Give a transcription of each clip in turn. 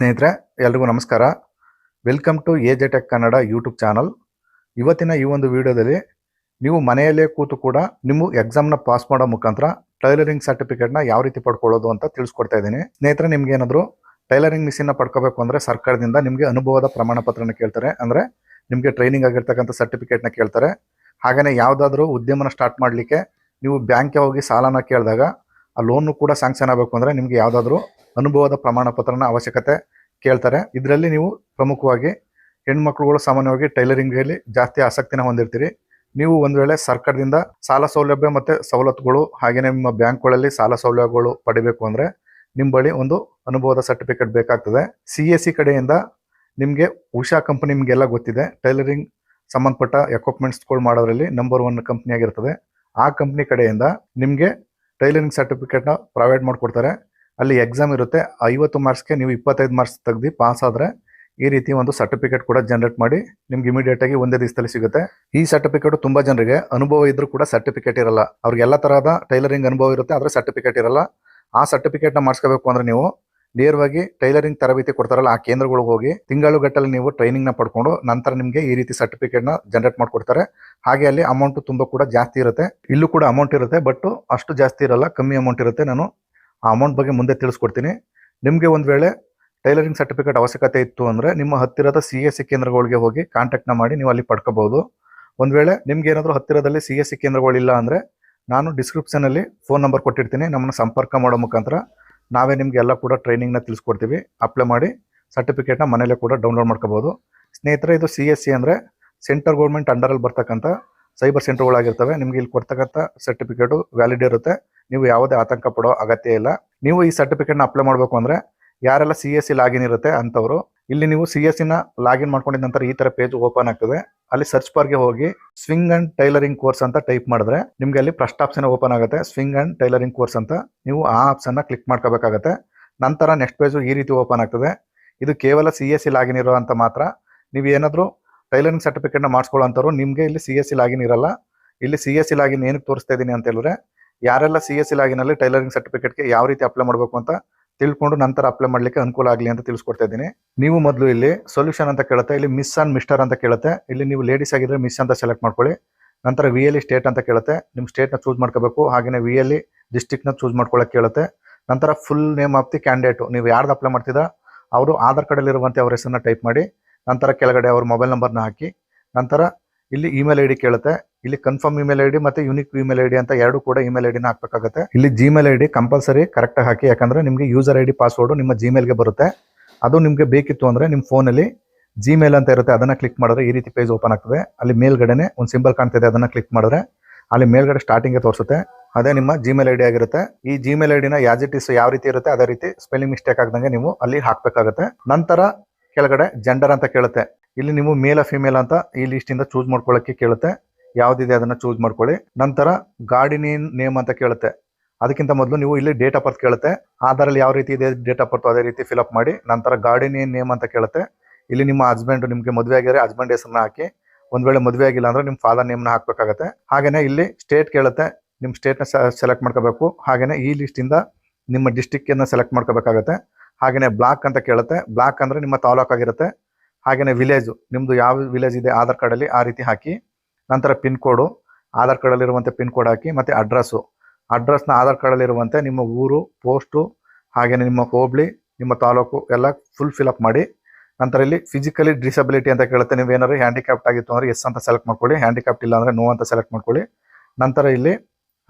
ಸ್ನೇಹಿತರೆ, ಎಲ್ರಿಗೂ ನಮಸ್ಕಾರ. Welcome to A J tech Kannada YouTube channel ಇವತ್ತಿನ ಈ ಒಂದು ವಿಡಿಯೋದಲ್ಲಿ ನೀವು ಮನೆಯಲ್ಲೇ ಕೂತು ಕೂಡ ನಿಮ್ಮ ಎಕ್ಸಾಮ್ನ ಪಾಸ್ ಮಾಡೋ ಮುಖಾಂತರ ಟೈಲರಿಂಗ್ ಸರ್ಟಿಫಿಕೇಟ್ನ ಯಾವ ರೀತಿ ಪಡ್ಕೊಳ್ಳೋದು ಅಂತ ತಿಳಿಸ್ಕೊಡ್ತಾ ಇದ್ದೀನಿ. ಸ್ನೇಹಿತರೆ, ನಿಮ್ಗೆ ಏನಾದರೂ ಟೈಲರಿಂಗ್ ಮಿಷಿನ್ನ ಪಡ್ಕೋಬೇಕು ಅಂದರೆ ಸರ್ಕಾರದಿಂದ ನಿಮಗೆ ಅನುಭವದ ಪ್ರಮಾಣ ಪತ್ರನ ಕೇಳ್ತಾರೆ. ಅಂದರೆ ನಿಮಗೆ ಟ್ರೈನಿಂಗ್ ಆಗಿರ್ತಕ್ಕಂಥ ಸರ್ಟಿಫಿಕೇಟ್ನ ಕೇಳ್ತಾರೆ. ಹಾಗೆಯೇ ಯಾವುದಾದ್ರೂ ಉದ್ಯಮನ ಸ್ಟಾರ್ಟ್ ಮಾಡಲಿಕ್ಕೆ ನೀವು ಬ್ಯಾಂಕ್ಗೆ ಹೋಗಿ ಸಾಲನ ಕೇಳಿದಾಗ ಆ ಲೋನು ಕೂಡ ಸ್ಯಾಂಕ್ಷನ್ ಆಗಬೇಕು ಅಂದರೆ ನಿಮಗೆ ಯಾವುದಾದ್ರೂ ಅನುಭವದ ಪ್ರಮಾಣ ಪತ್ರನ ಅವಶ್ಯಕತೆ ಕೇಳ್ತಾರೆ. ಇದರಲ್ಲಿ ನೀವು ಪ್ರಮುಖವಾಗಿ ಹೆಣ್ಮಕ್ಳುಗಳು ಸಾಮಾನ್ಯವಾಗಿ ಟೈಲರಿಂಗಲ್ಲಿ ಜಾಸ್ತಿ ಆಸಕ್ತಿನ ಹೊಂದಿರ್ತೀರಿ. ನೀವು ಒಂದು ವೇಳೆ ಸರ್ಕಾರದಿಂದ ಸಾಲ ಸೌಲಭ್ಯ ಮತ್ತು ಸವಲತ್ತುಗಳು ಹಾಗೆಯೇ ನಿಮ್ಮ ಬ್ಯಾಂಕ್ಗಳಲ್ಲಿ ಸಾಲ ಸೌಲಭ್ಯಗಳು ಪಡಿಬೇಕು ಅಂದರೆ ನಿಮ್ಮ ಬಳಿ ಒಂದು ಅನುಭವದ ಸರ್ಟಿಫಿಕೇಟ್ ಬೇಕಾಗ್ತದೆ. ಸಿ ಎಸ್ ಸಿ ಕಡೆಯಿಂದ ನಿಮಗೆ ಉಷಾ ಕಂಪ್ನಿ ನಿಮಗೆಲ್ಲ ಗೊತ್ತಿದೆ. ಟೈಲರಿಂಗ್ ಸಂಬಂಧಪಟ್ಟ ಎಕ್ವಿಪ್ಮೆಂಟ್ಸ್ಗಳು ಮಾಡೋದ್ರಲ್ಲಿ ನಂಬರ್ ಒನ್ ಕಂಪ್ನಿ ಆಗಿರ್ತದೆ. ಆ ಕಂಪ್ನಿ ಕಡೆಯಿಂದ ನಿಮಗೆ ಟೈಲರಿಂಗ್ ಸರ್ಟಿಫಿಕೇಟ್ನ ಪ್ರೊವೈಡ್ ಮಾಡಿಕೊಡ್ತಾರೆ. ಅಲ್ಲಿ ಎಕ್ಸಾಮ್ ಇರುತ್ತೆ. ಐವತ್ತು ಮಾರ್ಕ್ಸ್ಗೆ ನೀವು ಇಪ್ಪತ್ತೈದು ಮಾರ್ಕ್ಸ್ ತೆಗ್ದು ಪಾಸ್ ಆದರೆ ಈ ರೀತಿ ಒಂದು ಸರ್ಟಿಫಿಕೇಟ್ ಕೂಡ ಜನರೇಟ್ ಮಾಡಿ ನಿಮ್ಗೆ ಇಮಿಡಿಯೇಟ್ ಆಗಿ ಒಂದೇ ದಿವಸದಲ್ಲಿ ಸಿಗುತ್ತೆ. ಈ ಸರ್ಟಿಫಿಕೇಟ್ ತುಂಬಾ ಜನರಿಗೆ ಅನುಭವ ಇದ್ರೂ ಕೂಡ ಸರ್ಟಿಫಿಕೇಟ್ ಇರಲ್ಲ. ಅವ್ರಿಗೆ ಎಲ್ಲ ತರಹದ ಟೈಲರಿಂಗ್ ಅನುಭವ ಇರುತ್ತೆ, ಆದ್ರೆ ಸರ್ಟಿಫಿಕೇಟ್ ಇರಲ್ಲ. ಆ ಸರ್ಟಿಫಿಕೇಟ್ನ ಮಾಡಿಸ್ಕೋಬೇಕು ಅಂದ್ರೆ ನೀವು ನೇರವಾಗಿ ಟೈಲರಿಂಗ್ ತರಬೇತಿ ಕೊಡ್ತಾರಲ್ಲ ಆ ಕೇಂದ್ರಗಳಿಗೆ ಹೋಗಿ ತಿಂಗಳುಗಟ್ಟಲೆ ನೀವು ಟ್ರೈನಿಂಗ್ನ ಪಡ್ಕೊಂಡು ನಂತರ ನಿಮಗೆ ಈ ರೀತಿ ಸರ್ಟಿಫಿಕೇಟ್ನ ಜನರೇಟ್ ಮಾಡ್ಕೊಡ್ತಾರೆ. ಹಾಗೆ ಅಲ್ಲಿ ಅಮೌಂಟ್ ತುಂಬಾ ಕೂಡ ಜಾಸ್ತಿ ಇರುತ್ತೆ. ಇಲ್ಲೂ ಕೂಡ ಅಮೌಂಟ್ ಇರುತ್ತೆ ಬಟ್ ಅಷ್ಟು ಜಾಸ್ತಿ ಇರಲ್ಲ, ಕಮ್ಮಿ ಅಮೌಂಟ್ ಇರುತ್ತೆ. ನಾನು ಆ ಅಮೌಂಟ್ ಬಗ್ಗೆ ಮುಂದೆ ತಿಳಿಸ್ಕೊಡ್ತೀನಿ. ನಿಮಗೆ ಒಂದು ವೇಳೆ ಟೈಲರಿಂಗ್ ಸರ್ಟಿಫಿಕೇಟ್ ಅವಶ್ಯಕತೆ ಇತ್ತು ಅಂದರೆ ನಿಮ್ಮ ಹತ್ತಿರದ ಸಿ ಎಸ್ ಸಿ ಕೇಂದ್ರಗಳಿಗೆ ಹೋಗಿ ಕಾಂಟ್ಯಾಕ್ಟ್ನ ಮಾಡಿ ನೀವು ಅಲ್ಲಿ ಪಡ್ಕೋಬಹುದು. ಒಂದು ವೇಳೆ ನಿಮ್ಗೆ ಏನಾದರೂ ಹತ್ತಿರದಲ್ಲಿ ಸಿ ಎಸ್ ಸಿ ಕೇಂದ್ರಗಳಿಲ್ಲ ಅಂದರೆ ನಾನು ಡಿಸ್ಕ್ರಿಪ್ಷನಲ್ಲಿ ಫೋನ್ ನಂಬರ್ ಕೊಟ್ಟಿರ್ತೀನಿ. ನಮ್ಮನ್ನು ಸಂಪರ್ಕ ಮಾಡೋ ಮುಖಾಂತರ ನಾವೇ ನಿಮ್ಗೆ ಎಲ್ಲ ಕೂಡ ಟ್ರೈನಿಂಗ್ನ ತಿಳಿಸ್ಕೊಡ್ತೀವಿ. ಅಪ್ಲೈ ಮಾಡಿ ಸರ್ಟಿಫಿಕೇಟ್ನ ಮನೇಲೆ ಕೂಡ ಡೌನ್ಲೋಡ್ ಮಾಡ್ಕೋಬೋದು. ಸ್ನೇಹಿತರೆ, ಇದು ಸಿ ಎಸ್ ಸಿ ಅಂದರೆ ಸೆಂಟ್ರಲ್ ಗೌರ್ಮೆಂಟ್ ಅಂಡರಲ್ಲಿ ಬರ್ತಕ್ಕಂಥ ಸೈಬರ್ ಸೆಂಟರ್ಗಳಾಗಿರ್ತವೆ ನಿಮ್ಗೆ ಇಲ್ಲಿ ಕೊಡ್ತಕ್ಕಂಥ ಸರ್ಟಿಫಿಕೇಟು ವ್ಯಾಲಿಡ್ ಇರುತ್ತೆ. ನೀವು ಯಾವುದೇ ಆತಂಕ ಪಡೋ ಅಗತ್ಯ ಇಲ್ಲ. ನೀವು ಈ ಸರ್ಟಿಫಿಕೇಟ್ನ ಅಪ್ಲೈ ಮಾಡಬೇಕು ಅಂದರೆ ಯಾರೆಲ್ಲ ಸಿ ಎಸ್ ಸಿ ಲಾಗಿನ್ ಇರುತ್ತೆ ಅಂಥವ್ರು ಇಲ್ಲಿ ನೀವು ಸಿ ಎಸ್ನ ಲಾಗಿನ್ ಮಾಡ್ಕೊಂಡಿದ ನಂತರ ಈ ತರ ಪೇಜ್ ಓಪನ್ ಆಗ್ತದೆ. ಅಲ್ಲಿ ಸರ್ಚ್ ಬಾರ್ಗೆ ಹೋಗಿ ಸ್ವಿಂಗ್ ಅಂಡ್ ಟೈಲರಿಂಗ್ ಕೋರ್ಸ್ ಅಂತ ಟೈಪ್ ಮಾಡಿದ್ರೆ ನಿಮ್ಗೆ ಅಲ್ಲಿ ಫಸ್ಟ್ ಆಪ್ಷನ್ ಓಪನ್ ಆಗುತ್ತೆ. ಸ್ವಿಂಗ್ ಅಂಡ್ ಟೈಲರಿಂಗ್ ಕೋರ್ಸ್ ಅಂತ ನೀವು ಆ ಆಪ್ಷನ್ನ ಕ್ಲಿಕ್ ಮಾಡ್ಕೋಬೇಕಾಗತ್ತೆ. ನಂತರ ನೆಕ್ಸ್ಟ್ ಪೇಜು ಈ ರೀತಿ ಓಪನ್ ಆಗ್ತದೆ. ಇದು ಕೇವಲ ಸಿ ಎಸ್ ಸಿ ಲಾಗಿನ್ ಇರೋ ಮಾತ್ರ. ನೀವು ಏನಾದರೂ ಟೈಲರಿಂಗ್ ಸರ್ಟಿಫಿಕೇಟ್ನ ಮಾಡಿಸ್ಕೊಳ್ಳೋಂಥವ್ರು ನಿಮಗೆ ಇಲ್ಲಿ ಸಿ ಎಸ್ ಸಿ ಲಾಗಿನ್ ಇರಲ್ಲ. ಇಲ್ಲಿ ಸಿ ಎಸ್ ಸಿ ಲಾಗಿನ್ ಏನಕ್ಕೆ ತೋರಿಸ್ತಾ ಇದ್ದೀನಿ ಅಂತ ಹೇಳಿದ್ರೆ ಯಾರೆಲ್ಲ ಸಿ ಎಸ್ ಸಿ ಲಾಗಿನಲ್ಲಿ ಟೈಲರಿಂಗ್ ಸರ್ಟಿಫಿಕೇಟ್ಗೆ ಯಾವ ರೀತಿ ಅಪ್ಲೈ ಮಾಡಬೇಕು ಅಂತ ತಿಳ್ಕೊಂಡು ನಂತರ ಅಪ್ಲೈ ಮಾಡ್ಲಿಕ್ಕೆ ಅನುಕೂಲ ಆಗಲಿ ಅಂತ ತಿಳಿಸ್ಕೊಡ್ತಾ ಇದ್ದೀನಿ. ನೀವು ಮೊದಲು ಇಲ್ಲಿ ಸೊಲ್ಯೂಷನ್ ಅಂತ ಕೇಳುತ್ತೆ, ಇಲ್ಲಿ ಮಿಸ್ ಅಂಡ್ ಮಿಸ್ಟರ್ ಅಂತ ಕೇಳುತ್ತೆ. ಇಲ್ಲಿ ನೀವು ಲೇಡೀಸ್ ಆಗಿದ್ರೆ ಮಿಸ್ ಅಂತ ಸೆಲೆಕ್ಟ್ ಮಾಡ್ಕೊಳ್ಳಿ. ನಂತರ ವಿ ಎಲ್ ಸ್ಟೇಟ್ ಅಂತ ಕೇಳುತ್ತೆ. ನಿಮ್ಮ ಸ್ಟೇಟ್ನ ಚೂಸ್ ಮಾಡ್ಕೋಬೇಕು. ಹಾಗೆಯೇ ವಿ ಎಲ್ ಡಿಸ್ಟಿಕ್ನ ಚೂಸ್ ಮಾಡ್ಕೊಳ್ಳೋಕೆ ಕೇಳುತ್ತೆ. ನಂತರ full name of the candidate ನೀವು ಯಾರ್ದು ಅಪ್ಲೈ ಮಾಡ್ತಿದ್ದ ಅವರು ಆಧಾರ್ ಕಾರ್ಡಲ್ಲಿರುವಂತೆ ಅವ್ರ ಹೆಸರನ್ನ ಟೈಪ್ ಮಾಡಿ, ನಂತರ ಕೆಳಗಡೆ ಅವ್ರ ಮೊಬೈಲ್ ನಂಬರ್ನ ಹಾಕಿ, ನಂತರ ಇಲ್ಲಿ ಇಮೇಲ್ ಐ ಡಿ ಕೇಳುತ್ತೆ. ಇಲ್ಲಿ ಕನ್ಫರ್ಮ್ ಇಮೇಲ್ ಐ ಡಿ ಮತ್ತೆ ಯುನಿಕ್ ಇಮೇಲ್ ಐ ಡಿ ಅಂತ ಎರಡು ಕೂಡ ಇಮೇಲ್ ಐ ಡಿನ ಹಾಕ್ಬೇಕಾಗುತ್ತೆ. ಇಲ್ಲಿ ಜಿಮೇಲ್ ಐ ಡಿ ಕಂಪಲ್ಸರಿ ಕರೆಕ್ಟಾಗಿ ಹಾಕಿ, ಯಾಕಂದ್ರೆ ನಿಮಗೆ ಯೂಸರ್ ಐ ಡಿ ಪಾಸ್ವರ್ಡ್ ನಿಮ್ಮ ಜಿಮೇಲ್ಗೆ ಬರುತ್ತೆ. ಅದು ನಿಮಗೆ ಬೇಕಿತ್ತು ಅಂದ್ರೆ ನಿಮ್ಮ ಫೋನಲ್ಲಿ ಜಿಮೇಲ್ ಅಂತ ಇರುತ್ತೆ, ಅದನ್ನ ಕ್ಲಿಕ್ ಮಾಡಿದ್ರೆ ಈ ರೀತಿ ಪೇಜ್ ಓಪನ್ ಆಗ್ತದೆ. ಅಲ್ಲಿ ಮೇಲ್ಗಡೆನೆ ಒಂದು ಸಿಂಬಲ್ ಕಾಣ್ತಿದೆ, ಅದನ್ನ ಕ್ಲಿಕ್ ಮಾಡಿದ್ರೆ ಅಲ್ಲಿ ಮೇಲ್ಗಡೆ ಸ್ಟಾರ್ಟಿಂಗ್ ತೋರಿಸುತ್ತೆ. ಅದೇ ನಿಮ್ಮ ಜಿಮೇಲ್ ಐ ಡಿ ಆಗಿರುತ್ತೆ. ಈ ಜಿಮೇಲ್ ಐ ಡಿನ ಯಾಸ್ ಇಟ್ ಇಸ್ ಯಾವ ರೀತಿ ಇರುತ್ತೆ, ಅದೇ ರೀತಿ ಸ್ಪೆಲ್ಲಿಂಗ್ ಮಿಸ್ಟೇಕ್ ಆಗ್ದಂಗೆ ನೀವು ಅಲ್ಲಿ ಹಾಕಬೇಕಾಗುತ್ತೆ. ನಂತರ ಕೆಳಗಡೆ ಜೆಂಡರ್ ಅಂತ ಕೇಳುತ್ತೆ. ಇಲ್ಲಿ ನೀವು ಮೇಲ್ ಫಿಮೇಲ್ ಅಂತ ಈ ಲಿಸ್ಟ್ ಇಂದ ಚೂಸ್ ಮಾಡ್ಕೊಳ್ಳೋಕೆ ಕೇಳುತ್ತೆ. ಯಾವ್ದಿದೆ ಅದನ್ನ ಚೂಸ್ ಮಾಡ್ಕೊಳ್ಳಿ. ನಂತರ ಗಾಡಿ ನೇಮ್ ಅಂತ ಕೇಳುತ್ತೆ. ಅದಕ್ಕಿಂತ ಮೊದಲು ನೀವು ಇಲ್ಲಿ ಡೇಟ್ ಆಫ್ ಬರ್ತ್ ಕೇಳುತ್ತೆ. ಆಧಾರಲ್ಲಿ ಯಾವ ರೀತಿ ಇದೆ ಡೇಟ್ ಆಫ್ ಬರ್ತ್ ಅದೇ ರೀತಿ ಫಿಲಪ್ ಮಾಡಿ, ನಂತರ ಗಾಡಿ ನೇಮ್ ಅಂತ ಕೇಳುತ್ತೆ. ಇಲ್ಲಿ ನಿಮ್ಮ ಹಸ್ಬೆಂಡ್ ನಿಮಗೆ ಮದುವೆ ಆಗಿದ್ರೆ ಹಸ್ಬೆಂಡ್ ಹೆಸರನ್ನ ಹಾಕಿ, ಒಂದ್ ವೇಳೆ ಮದುವೆ ಆಗಿಲ್ಲ ಅಂದ್ರೆ ನಿಮ್ಮ ಫಾದರ್ ನೇಮ್ನ ಹಾಕ್ಬೇಕಾಗತ್ತೆ. ಹಾಗೇನೆ ಇಲ್ಲಿ ಸ್ಟೇಟ್ ಕೇಳುತ್ತೆ ನಿಮ್ಮ ಸ್ಟೇಟ್ನ ಸೆಲೆಕ್ಟ್ ಮಾಡ್ಕೋಬೇಕು. ಹಾಗೇನೆ ಈ ಲಿಸ್ಟ್ ಇಂದ ನಿಮ್ಮ ಡಿಸ್ಟಿಕ್ ಅನ್ನ ಸೆಲೆಕ್ಟ್ ಮಾಡ್ಕೋಬೇಕಾಗತ್ತೆ. ಹಾಗೇನೆ ಬ್ಲಾಕ್ ಅಂತ ಕೇಳುತ್ತೆ. ಬ್ಲಾಕ್ ಅಂದ್ರೆ ನಿಮ್ಮ ತಾಲೂಕ್ ಆಗಿರುತ್ತೆ ಹಾಗೇನೆ ವಿಲೇಜ್ ನಿಮ್ದು ಯಾವ ವಿಲೇಜ್ ಇದೆ, ಆಧಾರ್ ಕಾರ್ಡಲ್ಲಿ ಆ ರೀತಿ ಹಾಕಿ ನಂತರ ಪಿನ್ ಕೋಡು, ಆಧಾರ್ ಕಾರ್ಡಲ್ಲಿರುವಂತೆ ಪಿನ್ ಕೋಡ್ ಹಾಕಿ, ಮತ್ತು ಅಡ್ರೆಸ್ಸು. ಅಡ್ರೆಸ್ನ ಆಧಾರ್ ಕಾರ್ಡಲ್ಲಿರುವಂತೆ ನಿಮ್ಮ ಊರು, ಪೋಸ್ಟು ಹಾಗೆಯೇ ನಿಮ್ಮ ಹೋಬಳಿ, ನಿಮ್ಮ ತಾಲೂಕು ಎಲ್ಲ ಫುಲ್ ಫಿಲ್ ಅಪ್ ಮಾಡಿ. ನಂತರ ಇಲ್ಲಿ ಫಿಸಿಕಲಿ ಡಿಸಬಿಲಿಟಿ ಅಂತ ಕೇಳುತ್ತೆ. ನೀವು ಏನಾದ್ರು ಹ್ಯಾಂಡಿಕ್ಯಾಪ್ಟ್ ಆಗಿತ್ತು ಅಂದರೆ ಎಸ್ ಅಂತ ಸೆಲೆಕ್ಟ್ ಮಾಡ್ಕೊಳ್ಳಿ. ಹ್ಯಾಂಡಿಕ್ಯಾಪ್ಟ್ ಇಲ್ಲ ಅಂದರೆ ನೋ ಅಂತ ಸೆಲೆಕ್ಟ್ ಮಾಡ್ಕೊಳ್ಳಿ. ನಂತರ ಇಲ್ಲಿ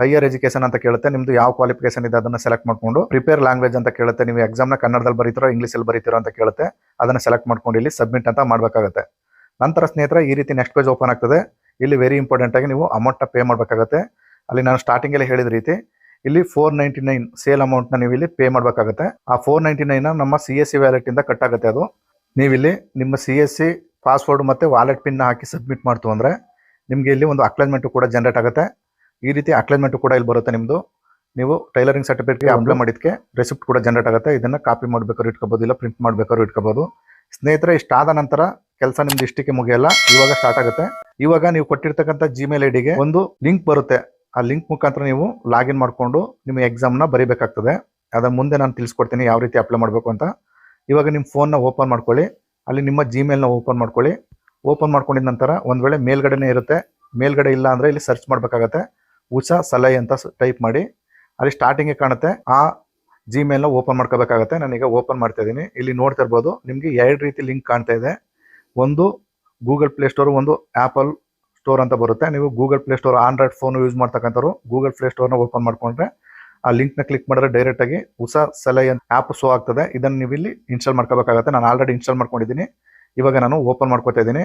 ಹೈಯರ್ ಎಜುಕೇಷನ್ ಅಂತ ಕೇಳುತ್ತೆ. ನಿಮ್ಮದು ಯಾವ ಕ್ವಾಲಿಫಿಕೇಷನ್ ಇದೆ ಅದನ್ನು ಸೆಲೆಕ್ಟ್ ಮಾಡ್ಕೊಂಡು. ಪ್ರಿಪೇರ್ ಲ್ಯಾಂಗ್ವೇಜ್ ಅಂತ ಕೇಳುತ್ತೆ. ನೀವು ಎಕ್ಸಾಮ್ನ ಕನ್ನಡದಲ್ಲಿ ಬರೀತಿರೋ ಇಂಗ್ಲೀಷಲ್ಲಿ ಬರೀತಿರೋ ಅಂತ ಕೇಳುತ್ತೆ. ಅದನ್ನು ಸೆಲೆಕ್ಟ್ ಮಾಡ್ಕೊಂಡು ಇಲ್ಲಿ ಸಬ್ಮಿಟ್ ಅಂತ ಮಾಡಬೇಕಾಗುತ್ತೆ. ನಂತರ ಸ್ನೇಹಿತರೆ ಈ ರೀತಿ ನೆಕ್ಸ್ಟ್ ಪೇಜ್ ಓಪನ್ ಆಗ್ತದೆ. ಇಲ್ಲಿ ವೆರಿ ಇಂಪಾರ್ಟೆಂಟ್ ಆಗಿ ನೀವು ಅಮೌಂಟ್ನ ಪೇ ಮಾಡಬೇಕಾಗುತ್ತೆ. ಅಲ್ಲಿ ನಾನು ಸ್ಟಾರ್ಟಿಂಗ್ ಅಲ್ಲಿ ಹೇಳಿದ ರೀತಿ ಇಲ್ಲಿ ಫೋರ್ ನೈಂಟಿ ನೈನ್ ಸೇಲ್ ಅಮೌಂಟ್ನ ನೀವು ಇಲ್ಲಿ ಪೇ ಮಾಡಬೇಕಾಗುತ್ತೆ. ಆ ಫೋರ್ ನೈಂಟಿ ನೈನ್ ನಮ್ಮ ಸಿ ಎಸ್ ಸಿ ವ್ಯಾಲೆಟಿಂದ ಕಟ್ ಆಗುತ್ತೆ ಅದು. ನೀವಿಲ್ಲಿ ನಿಮ್ಮ ಸಿ ಎಸ್ ಸಿ ಪಾಸ್ವರ್ಡ್ ಮತ್ತು ವಾಲೆಟ್ ಪಿನ್ ಹಾಕಿ ಸಬ್ಮಿಟ್ ಮಾಡ್ತು ಅಂದರೆ ನಿಮಗೆ ಇಲ್ಲಿ ಒಂದು ಅಕ್ಲೈನ್ಮೆಂಟು ಕೂಡ ಜನರೇಟ್ ಆಗುತ್ತೆ. ಈ ರೀತಿ ಅಕ್ಲೈನ್ಮೆಂಟು ಕೂಡ ಇಲ್ಲಿ ಬರುತ್ತೆ ನಿಮ್ಮದು ನೀವು ಟೈಲರಿಂಗ್ ಸರ್ಟಿಫಿಕೇಟ್ ಅಪ್ಲೈ ಮಾಡಿದ್ದಕ್ಕೆ ರೆಸಿಪ್ಟ್ ಕೂಡ ಜನರೇಟ್ ಆಗುತ್ತೆ. ಇದನ್ನು ಕಾಪಿ ಮಾಡಬೇಕಾದ್ರೂ ಇಟ್ಕೋಬೋದು ಇಲ್ಲ ಪ್ರಿಂಟ್ ಮಾಡಬೇಕಾದ್ರೂ ಇಟ್ಕೋಬೋದು. ಸ್ನೇಹಿತರೆ ಇಷ್ಟಾದ ನಂತರ ಕೆಲಸ ನಿಮ್ದು ಇಷ್ಟಕ್ಕೆ ಮುಗಿಯಲ್ಲ, ಇವಾಗ ಸ್ಟಾರ್ಟ್ ಆಗುತ್ತೆ. ಇವಾಗ ನೀವು ಕೊಟ್ಟಿರ್ತಕ್ಕಂಥ ಜಿಮೇಲ್ ಐ ಡಿಗೆ ಒಂದು ಲಿಂಕ್ ಬರುತ್ತೆ. ಆ ಲಿಂಕ್ ಮುಖಾಂತರ ನೀವು ಲಾಗಿನ್ ಮಾಡಿಕೊಂಡು ನಿಮ್ಮ ಎಕ್ಸಾಮ್ನ ಬರೀಬೇಕಾಗ್ತದೆ. ಅದರ ಮುಂದೆ ನಾನು ತಿಳಿಸ್ಕೊಡ್ತೀನಿ ಯಾವ ರೀತಿ ಅಪ್ಲೈ ಮಾಡಬೇಕು ಅಂತ. ಇವಾಗ ನಿಮ್ಮ ಫೋನ್ನ ಓಪನ್ ಮಾಡ್ಕೊಳ್ಳಿ. ಅಲ್ಲಿ ನಿಮ್ಮ ಜಿಮೇಲ್ನ ಓಪನ್ ಮಾಡ್ಕೊಳ್ಳಿ. ಓಪನ್ ಮಾಡ್ಕೊಂಡಿದ ನಂತರ ಒಂದು ವೇಳೆ ಮೇಲ್ಗಡೆನೇ ಇರುತ್ತೆ. ಮೇಲ್ಗಡೆ ಇಲ್ಲ ಅಂದರೆ ಇಲ್ಲಿ ಸರ್ಚ್ ಮಾಡಬೇಕಾಗತ್ತೆ. ಉಷಾ ಸಲಹೆ ಅಂತ ಟೈಪ್ ಮಾಡಿ. ಅಲ್ಲಿ ಸ್ಟಾರ್ಟಿಂಗೇ ಕಾಣುತ್ತೆ. ಆ ಜಿಮೇಲ್ನ ಓಪನ್ ಮಾಡ್ಕೋಬೇಕಾಗತ್ತೆ. ನಾನೀಗ ಓಪನ್ ಮಾಡ್ತಾ ಇದ್ದೀನಿ. ಇಲ್ಲಿ ನೋಡ್ತಾ ಇರ್ಬೋದು, ನಿಮಗೆ ಎರಡು ರೀತಿ ಲಿಂಕ್ ಕಾಣ್ತಾ ಇದೆ. ಒಂದು ಗೂಗಲ್ ಪ್ಲೇ ಸ್ಟೋರ್, ಒಂದು ಆ್ಯಪಲ್ ಸ್ಟೋರ್ ಅಂತ ಬರುತ್ತೆ. ನೀವು Google Play store, Android phone use ಮಾಡ್ತಕ್ಕಂಥವ್ರು ಗೂಗಲ್ ಪ್ಲೇ ಸ್ಟೋರ್ನ ಓಪನ್ ಮಾಡ್ಕೊಂಡ್ರೆ ಆ ಲಿಂಕ್ನ ಕ್ಲಿಕ್ ಮಾಡಿದ್ರೆ ಡೈರೆಕ್ಟ್ ಆಗಿ ಹೊಸ ಅಂತ ಆ್ಯಪ್ ಶೋ ಆಗ್ತದೆ. ಇದನ್ನು ನೀವು ಇಲ್ಲಿ ಇನ್ಸ್ಟಾಲ್ ಮಾಡ್ಕೋಬೇಕಾಗತ್ತೆ. ನಾನು ಆಲ್ರೆಡಿ ಇನ್ಸ್ಟಾಲ್ ಮಾಡ್ಕೊಂಡಿದ್ದೀನಿ. ಇವಾಗ ನಾನು ಓಪನ್ ಮಾಡ್ಕೊತಾ ಇದ್ದೀನಿ.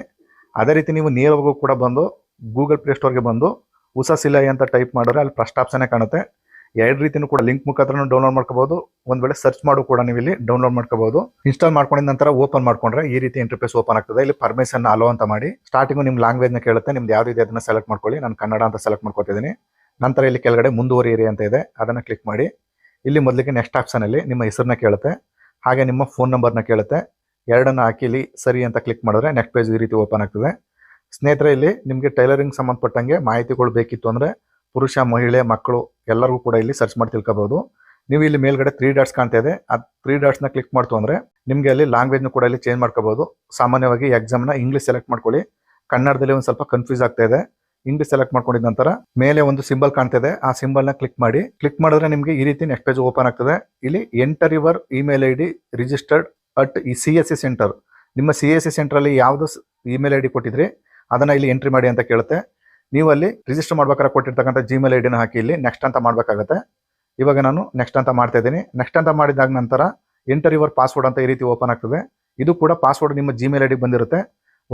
ಅದೇ ರೀತಿ ನೀವು ನೇರವಾಗೂ ಕೂಡ ಬಂದು ಗೂಗಲ್ ಪ್ಲೇ ಸ್ಟೋರ್ಗೆ ಬಂದು ಹೊಸ ಸಿಲೈ ಅಂತ ಟೈಪ್ ಮಾಡಿದ್ರೆ ಅಲ್ಲಿ ಫಸ್ಟ್ ಆಪ್ಷನ್ನೇ ಕಾಣುತ್ತೆ. ಎರಡು ರೀತಿಯೂ ಕೂಡ ಲಿಂಕ್ ಮುಖಾಂತರ ಡೌನ್ಲೋಡ್ ಮಾಡ್ಕೋಬಹುದು. ಒಂದ್ ವೇಳೆ ಸರ್ಚ್ ಮಾಡು ಕೂಡ ನೀವು ಇಲ್ಲಿ ಡೌನ್ಲೋಡ್ ಮಾಡ್ಕೋಬಹುದು. ಇನ್ಸ್ಟಾಲ್ ಮಾಡ್ಕೊಂಡಿದ ನಂತರ ಓಪನ್ ಮಾಡ್ಕೊಂಡ್ರೆ ಈ ರೀತಿ ಇಂಟರ್ಫೇಸ್ ಓಪನ್ ಆಗ್ತದೆ. ಇಲ್ಲಿ ಪರ್ಮಿಷನ್ ಅಲೋ ಅಂತ ಮಾಡಿ. ಸ್ಟಾರ್ಟಿಂಗ್ ನಿಮ್ ಲ್ಯಾಂಗ್ವೇಜ್ನ ಕೇಳುತ್ತೆ. ನಿಮ್ದು ಯಾವ್ದು ಇದೆ ಅದನ್ನ ಸೆಲೆಕ್ಟ್ ಮಾಡ್ಕೊಳ್ಳಿ. ನಾನು ಕನ್ನಡ ಅಂತ ಸೆಲೆಕ್ಟ್ ಮಾಡ್ಕೊತಿದ್ದೀನಿ ನಂತರ ಇಲ್ಲಿ ಕೆಳಗಡೆ ಮುಂದುವರಿಯಿರಿ ಅಂತ ಇದೆ. ಅದನ್ನ ಕ್ಲಿಕ್ ಮಾಡಿ. ಇಲ್ಲಿ ಮೊದಲಿಗೆ ನೆಕ್ಸ್ಟ್ ಆಪ್ಷನ್ ಅಲ್ಲಿ ನಿಮ್ಮ ಹೆಸರನ್ನ ಕೇಳುತ್ತೆ. ಹಾಗೆ ನಿಮ್ಮ ಫೋನ್ ನಂಬರ್ನ ಕೇಳುತ್ತೆ. ಎರಡನ್ನ ಹಾಕಿ ಇಲ್ಲಿ ಸರಿ ಅಂತ ಕ್ಲಿಕ್ ಮಾಡಿದ್ರೆ ನೆಕ್ಸ್ಟ್ ಪೇಜ್ ಈ ರೀತಿ ಓಪನ್ ಆಗ್ತದೆ. ಸ್ನೇಹಿತರೆ, ಇಲ್ಲಿ ನಿಮಗೆ ಟೈಲರಿಂಗ್ ಸಂಬಂಧಪಟ್ಟಂಗೆ ಮಾಹಿತಿಗಳು ಬೇಕಿತ್ತು ಅಂದ್ರೆ ಪುರುಷ, ಮಹಿಳೆ, ಮಕ್ಕಳು ಎಲ್ಲರಿಗೂ ಕೂಡ ಇಲ್ಲಿ ಸರ್ಚ್ ಮಾಡಿ ತಿಳ್ಕೊಬಹುದು ನೀವು ಇಲ್ಲಿ ಮೇಲ್ಗಡೆ ತ್ರೀ ಡಾಟ್ಸ್ ಕಾಣ್ತಾ ಇದೆ. ಆ ತ್ರೀ ಡಾಟ್ಸ್ನ ಕ್ಲಿಕ್ ಮಾಡ್ತು ಅಂದರೆ ನಿಮಗೆ ಅಲ್ಲಿ ಲ್ಯಾಂಗ್ವೇಜ್ನ ಕೂಡ ಇಲ್ಲಿ ಚೇಂಜ್ ಮಾಡ್ಕೋಬಹುದು ಸಾಮಾನ್ಯವಾಗಿ ಎಕ್ಸಾಮ್ನ ಇಂಗ್ಲಿಷ್ ಸೆಲೆಕ್ಟ್ ಮಾಡ್ಕೊಳ್ಳಿ. ಕನ್ನಡದಲ್ಲಿ ಒಂದು ಸ್ವಲ್ಪ ಕನ್ಫ್ಯೂಸ್ ಆಗ್ತಾ ಇದೆ. ಇಂಗ್ಲಿಷ್ ಸೆಲೆಕ್ಟ್ ಮಾಡ್ಕೊಂಡಿದ ನಂತರ ಮೇಲೆ ಒಂದು ಸಿಂಬಲ್ ಕಾಣ್ತಾ ಇದೆ. ಆ ಸಿಂಬಲ್ನ ಕ್ಲಿಕ್ ಮಾಡಿ. ಕ್ಲಿಕ್ ಮಾಡಿದ್ರೆ ನಿಮಗೆ ಈ ರೀತಿ ನೆಕ್ಸ್ಟ್ ಪೇಜ್ ಓಪನ್ ಆಗ್ತದೆ. ಇಲ್ಲಿ enter your email I D registered at ಈ ಸಿ ಎಸ್ ಸಿ ಸೆಂಟರ್ ನಿಮ್ಮ ಸಿ ಎಸ್ ಸಿ ಸೆಂಟ್ರಲ್ಲಿ ಯಾವುದು ಇಮೇಲ್ ಐ ಡಿ ಕೊಟ್ಟಿದ್ರಿ, ಅದನ್ನ ಇಲ್ಲಿ ಎಂಟ್ರಿ ಮಾಡಿ ಅಂತ ಕೇಳುತ್ತೆ. ನೀವು ಅಲ್ಲಿ ರಿಜಿಸ್ಟರ್ ಮಾಡ್ಬೇಕಾದ್ರೆ ಕೊಟ್ಟಿರ್ತಕ್ಕಂಥ ಜಿಮೇಲ್ ಐ ಡಿನ ಹಾಕಿ ಇಲ್ಲಿ ನೆಕ್ಸ್ಟ್ ಅಂತ ಮಾಡಬೇಕಾಗತ್ತೆ. ಇವಾಗ ನಾನು ನೆಕ್ಸ್ಟ್ ಅಂತ ಮಾಡ್ತಾ ಇದ್ದೀನಿ. ನೆಕ್ಸ್ಟ್ ಅಂತ ಮಾಡಿದಾಗ ನಂತರ ಎಂಟರ್ ಯುವರ್ ಪಾಸ್ವರ್ಡ್ ಅಂತ ಈ ರೀತಿ ಓಪನ್ ಆಗ್ತದೆ. ಇದು ಕೂಡ ಪಾಸ್ವರ್ಡ್ ನಿಮ್ಮ ಜಿಮೇಲ್ ಐ ಡಿ ಬಂದಿರುತ್ತೆ.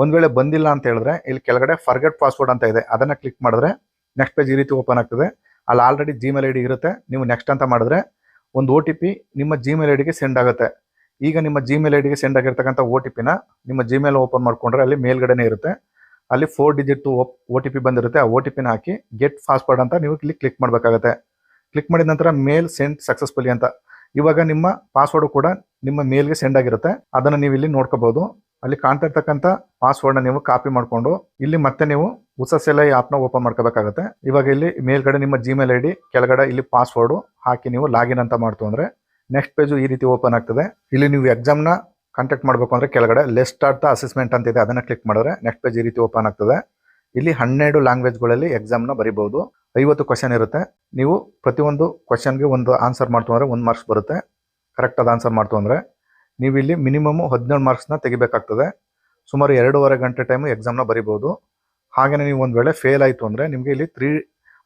ಒಂದ್ ವೇಳೆ ಬಂದಿಲ್ಲ ಅಂತ ಹೇಳಿದ್ರೆ ಇಲ್ಲಿ ಕೆಳಗಡೆ ಫರ್ಗೆಟ್ ಪಾಸ್ವರ್ಡ್ ಅಂತ ಇದೆ. ಅದನ್ನ ಕ್ಲಿಕ್ ಮಾಡಿದ್ರೆ ನೆಕ್ಸ್ಟ್ ಪೇಜ್ ಈ ರೀತಿ ಓಪನ್ ಆಗ್ತದೆ. ಅಲ್ಲಿ ಆಲ್ರೆಡಿ ಜಿಮೇಲ್ ಐ ಡಿ ಇರುತ್ತೆ. ನೀವು ನೆಕ್ಸ್ಟ್ ಅಂತ ಮಾಡಿದ್ರೆ ಒಂದು ಒ ಟಿ ಪಿ ನಿಮ್ಮ ಜಿಮೇಲ್ ಐ ಡಿಗೆ ಸೆಂಡ್ ಆಗುತ್ತೆ. ಈಗ ನಿಮ್ಮ ಜಿಮೇಲ್ ಐ ಡಿಗೆ ಸೆಂಡ್ ಆಗಿರ್ತಕ್ಕಂಥ ಒ ಟಿ ಪಿನ ನಿಮ್ಮ ಜಿಮೇಲ್ ಓಪನ್ ಮಾಡ್ಕೊಂಡ್ರೆ ಅಲ್ಲಿ ಮೇಲ್ಗಡೆನೇ ಇರುತ್ತೆ. ಅಲ್ಲಿ four digit O T P ಬಂದಿರುತ್ತೆ. ಆ ಒ ಟಿ ಪಿನ ಹಾಕಿ ಗೆಟ್ ಪಾಸ್ವರ್ಡ್ ಅಂತ ನೀವು ಇಲ್ಲಿ ಕ್ಲಿಕ್ ಮಾಡಬೇಕಾಗುತ್ತೆ. ಕ್ಲಿಕ್ ಮಾಡಿದ ನಂತರ ಮೇಲ್ ಸೆಂಡ್ ಸಕ್ಸಸ್ಫುಲಿ ಅಂತ. ಇವಾಗ ನಿಮ್ಮ ಪಾಸ್ವರ್ಡ್ ಕೂಡ ನಿಮ್ಮ ಮೇಲ್ಗೆ ಸೆಂಡ್ ಆಗಿರುತ್ತೆ. ಅದನ್ನು ನೀವು ಇಲ್ಲಿ ನೋಡ್ಕೋಬಹುದು. ಅಲ್ಲಿ ಕಾಣ್ತಾ ಇರ್ತಕ್ಕಂಥ ಪಾಸ್ವರ್ಡ್ನ ನೀವು ಕಾಪಿ ಮಾಡಿಕೊಂಡು ಇಲ್ಲಿ ಮತ್ತೆ ನೀವು ಹೊಸ ಸೆಲೈ ಆ್ಯಪ್ನ ಓಪನ್ ಮಾಡ್ಕೋಬೇಕಾಗುತ್ತೆ. ಇವಾಗ ಇಲ್ಲಿ ಮೇಲ್ಗಡೆ ನಿಮ್ಮ ಜಿಮೇಲ್ ಐ ಡಿ ಕೆಳಗಡೆ ಇಲ್ಲಿ ಪಾಸ್ವರ್ಡು ಹಾಕಿ ನೀವು ಲಾಗಿನ್ ಅಂತ ಮಾಡ್ತು ಅಂದರೆ ನೆಕ್ಸ್ಟ್ ಪೇಜು ಈ ರೀತಿ ಓಪನ್ ಆಗ್ತದೆ. ಇಲ್ಲಿ ನೀವು ಎಕ್ಸಾಮ್ನ ಕಾಂಟ್ಯಾಕ್ಟ್ ಮಾಡಬೇಕು ಅಂದರೆ ಕೆಳಗಡೆ ಲೆಸ್ಟ್ ದ ಅಸೆಸ್ಮೆಂಟ್ ಅಂತಿದೆ ಅದನ್ನು ಕ್ಲಿಕ್ ಮಾಡಿದ್ರೆ ನೆಕ್ಸ್ಟ್ ಪೇಜ್ ಈ ರೀತಿ ಓಪನ್ ಆಗ್ತದೆ. ಇಲ್ಲಿ ಹನ್ನೆರಡು ಲ್ಯಾಂಗ್ವೇಜ್ಗಳಲ್ಲಿ ಎಕ್ಸಾಮ್ನ ಬರಿಬೋದು. ಐವತ್ತು ಕ್ವಶನ್ ಇರುತ್ತೆ. ನೀವು ಪ್ರತಿಯೊಂದು ಕ್ವಶನ್ಗೆ ಒಂದು ಆನ್ಸರ್ ಮಾಡ್ತು ಅಂದರೆ ಒಂದು ಮಾರ್ಕ್ಸ್ ಬರುತ್ತೆ. ಕರೆಕ್ಟ್ ಅದು ಆನ್ಸರ್ ಮಾಡ್ತು ಅಂದರೆ ನೀವು ಇಲ್ಲಿ ಮಿನಿಮಮ್ ಹದಿನೇಳು ಮಾರ್ಕ್ಸ್ನ ತೆಗಿಬೇಕಾಗ್ತದೆ. ಸುಮಾರು ಎರಡೂವರೆ ಗಂಟೆ ಟೈಮು ಎಕ್ಸಾಮ್ನ ಬರಿಬೋದು. ಹಾಗೆಯೇ ನೀವು ಒಂದು ವೇಳೆ ಫೇಲ್ ಆಯಿತು ಅಂದರೆ ನಿಮಗೆ ಇಲ್ಲಿ ತ್ರೀ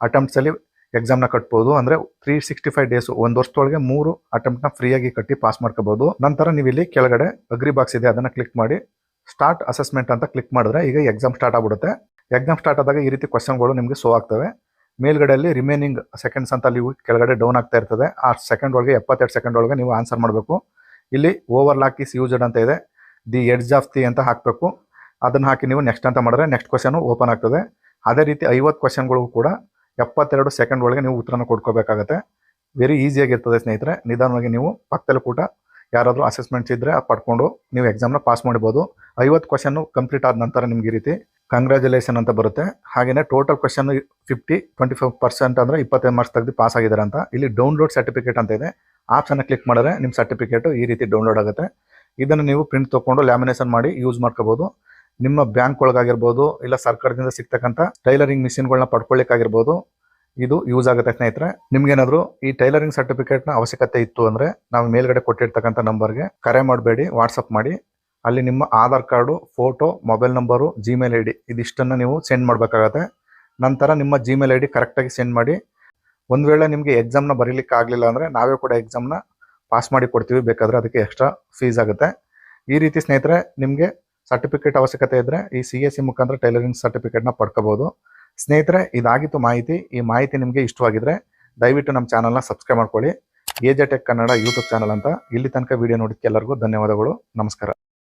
ಅಟೆಂಪ್ಟ್ಸಲ್ಲಿ ಎಕ್ಸಾಮ್ನ ಕಟ್ಬೋದು. ಅಂದರೆ ತ್ರೀ ಸಿಕ್ಸ್ಟಿ ಫೈವ್ ಡೇಸ್ ಒಂದು ವರ್ಷದೊಳಗೆ ಮೂರು ಅಟೆಂಪ್ಟ್ನ ಫ್ರೀಯಾಗಿ ಕಟ್ಟಿ ಪಾಸ್ ಮಾಡ್ಕೋಬಹುದು ನಂತರ ನೀವು ಇಲ್ಲಿ ಕೆಳಗಡೆ ಅಗ್ರಿ ಬಾಕ್ಸ್ ಇದೆ, ಅದನ್ನು ಕ್ಲಿಕ್ ಮಾಡಿ ಸ್ಟಾರ್ಟ್ ಅಸೆಸ್ಮೆಂಟ್ ಅಂತ ಕ್ಲಿಕ್ ಮಾಡಿದ್ರೆ ಈಗ ಎಕ್ಸಾಮ್ ಸ್ಟಾರ್ಟ್ ಆಗ್ಬಿಡುತ್ತೆ. ಎಕ್ಸಾಮ್ ಸ್ಟಾರ್ಟ್ ಆದಾಗ ಈ ರೀತಿ ಕ್ವಶನ್ಗಳು ನಿಮಗೆ ಸೋ ಆಗ್ತವೆ. ಮೇಲ್ಗಡೆಯಲ್ಲಿ ರಿಮೈನಿಂಗ್ ಸೆಕೆಂಡ್ಸ್ ಅಂತ ಅಲ್ಲಿ ಕೆಳಗಡೆ ಡೌನ್ ಆಗ್ತಾ ಇರ್ತದೆ. ಆ ಸೆಕೆಂಡ್ ಒಳಗೆ, ಎಪ್ಪತ್ತೆರಡು ಸೆಕೆಂಡ್ ಒಳಗೆ ನೀವು ಆನ್ಸರ್ ಮಾಡಬೇಕು. ಇಲ್ಲಿ ಓವರ್ ಲಾಕ್ ಇಸ್ ಯೂಸ್ಡ್ ಅಂತ ಇದೆ. ದಿ ಎಡ್ಜ್ ಆಫ್ ದಿ ಅಂತ ಹಾಕಬೇಕು. ಅದನ್ನ ಹಾಕಿ ನೀವು ನೆಕ್ಸ್ಟ್ ಅಂತ ಮಾಡಿದ್ರೆ ನೆಕ್ಸ್ಟ್ ಕ್ವಶನ್ ಓಪನ್ ಆಗ್ತದೆ. ಅದೇ ರೀತಿ ಐವತ್ತು ಕ್ವಶನ್ಗಳು ಕೂಡ ಎಪ್ಪತ್ತೆರಡು ಸೆಕೆಂಡ್ ಒಳಗೆ ನೀವು ಉತ್ತರನ ಕೊಡ್ಕೋಬೇಕಾಗತ್ತೆ. ವೆರಿ ಈಸಿಯಾಗಿರ್ತದೆ ಸ್ನೇಹಿತರೆ. ನಿಧಾನವಾಗಿ ನೀವು ಪಕ್ಕದಲ್ಲಿ ಕೂಡ ಯಾರಾದರೂ ಅಸೆಸ್ಮೆಂಟ್ಸ್ ಇದ್ದರೆ ಅದು ಪಡ್ಕೊಂಡು ನೀವು ಎಕ್ಸಾಮ್ನ ಪಾಸ್ ಮಾಡ್ಬೋದು. ಐವತ್ತು ಕ್ವಶನ್ನು ಕಂಪ್ಲೀಟ್ ಆದ ನಂತರ ನಿಮ್ಗೆ ಈ ರೀತಿ ಕಂಗ್ರ್ಯಾಚುಲೇಷನ್ ಅಂತ ಬರುತ್ತೆ. ಹಾಗೆಯೇ total question fifty twenty five percent ಅಂದರೆ ಇಪ್ಪತ್ತೈದು ಮಾರ್ಕ್ಸ್ ತೆಗೆದು ಪಾಸ್ ಆಗಿದ್ದಾರೆ ಅಂತ. ಇಲ್ಲಿ ಡೌನ್ಲೋಡ್ ಸರ್ಟಿಫಿಕೇಟ್ ಅಂತ ಇದೆ. ಆಪ್ಷನ್ನ ಕ್ಲಿಕ್ ಮಾಡಿದ್ರೆ ನಿಮ್ಮ ಸರ್ಟಿಫಿಕೇಟು ಈ ರೀತಿ ಡೌನ್ಲೋಡ್ ಆಗುತ್ತೆ. ಇದನ್ನು ನೀವು ಪ್ರಿಂಟ್ ತೊಗೊಂಡು ಲ್ಯಾಮಿನೇಷನ್ ಮಾಡಿ ಯೂಸ್ ಮಾಡ್ಕೋಬೋದು. ನಿಮ್ಮ ಬ್ಯಾಂಕ್ ಒಳಗಾಗಿರ್ಬೋದು, ಇಲ್ಲ ಸರ್ಕಾರದಿಂದ ಸಿಗ್ತಕ್ಕಂಥ ಟೈಲರಿಂಗ್ ಮಿಷಿನ್ಗಳನ್ನ ಪಡ್ಕೊಳ್ಳಿಕ್ಕಾಗಿರ್ಬೋದು, ಇದು ಯೂಸ್ ಆಗುತ್ತೆ ಸ್ನೇಹಿತರೆ. ನಿಮ್ಗೇನಾದ್ರು ಈ ಟೈಲರಿಂಗ್ ಸರ್ಟಿಫಿಕೇಟ್ನ ಅವಶ್ಯಕತೆ ಇತ್ತು ಅಂದ್ರೆ ನಾವು ಮೇಲ್ಗಡೆ ಕೊಟ್ಟಿರ್ತಕ್ಕಂಥ ನಂಬರ್ಗೆ ಕರೆ ಮಾಡಬೇಡಿ, ವಾಟ್ಸಪ್ ಮಾಡಿ. ಅಲ್ಲಿ ನಿಮ್ಮ Aadhaar card, photo, mobile number Gmail I D ಇದಿಷ್ಟನ್ನು ನೀವು ಸೆಂಡ್ ಮಾಡಬೇಕಾಗತ್ತೆ. ನಂತರ ನಿಮ್ಮ ಜಿಮೇಲ್ ಐ ಡಿ ಕರೆಕ್ಟಾಗಿ ಸೆಂಡ್ ಮಾಡಿ. ಒಂದು ವೇಳೆ ನಿಮಗೆ ಎಕ್ಸಾಮ್ನ ಬರೀಲಿಕ್ಕೆ ಆಗಲಿಲ್ಲ ಅಂದರೆ ನಾವೇ ಕೂಡ ಎಕ್ಸಾಮ್ನ ಪಾಸ್ ಮಾಡಿ ಕೊಡ್ತೀವಿ, ಬೇಕಾದರೆ ಅದಕ್ಕೆ ಎಕ್ಸ್ಟ್ರಾ ಫೀಸ್ ಆಗುತ್ತೆ. ಈ ರೀತಿ ಸ್ನೇಹಿತರೆ, ನಿಮಗೆ ಸರ್ಟಿಫಿಕೇಟ್ ಅವಶ್ಯಕತೆ ಇದ್ದರೆ ಈ ಸಿ ಎಸ್ ಸಿ ಮುಖಾಂತರ ಟೈಲರಿಂಗ್ ಸರ್ಟಿಫಿಕೇಟ್ನ ಪಡ್ಕೋಬೋದು. ಸ್ನೇಹಿತರೆ, ಇದಾಗಿತ್ತು ಮಾಹಿತಿ. ಈ ಮಾಹಿತಿ ನಿಮಗೆ ಇಷ್ಟವಾಗಿದ್ರೆ ದಯವಿಟ್ಟು ನಮ್ಮ ಚಾನಲ್ನ ಸಬ್ಸ್ಕ್ರೈಬ್ ಮಾಡ್ಕೊಳ್ಳಿ. A tech Kannada YouTube channel ಅಂತ. ಇಲ್ಲಿ ತನಕ ವಿಡಿಯೋ ನೋಡಿದ್ದಕ್ಕೆ ಎಲ್ಲರಿಗೂ ಧನ್ಯವಾದಗಳು. ನಮಸ್ಕಾರ.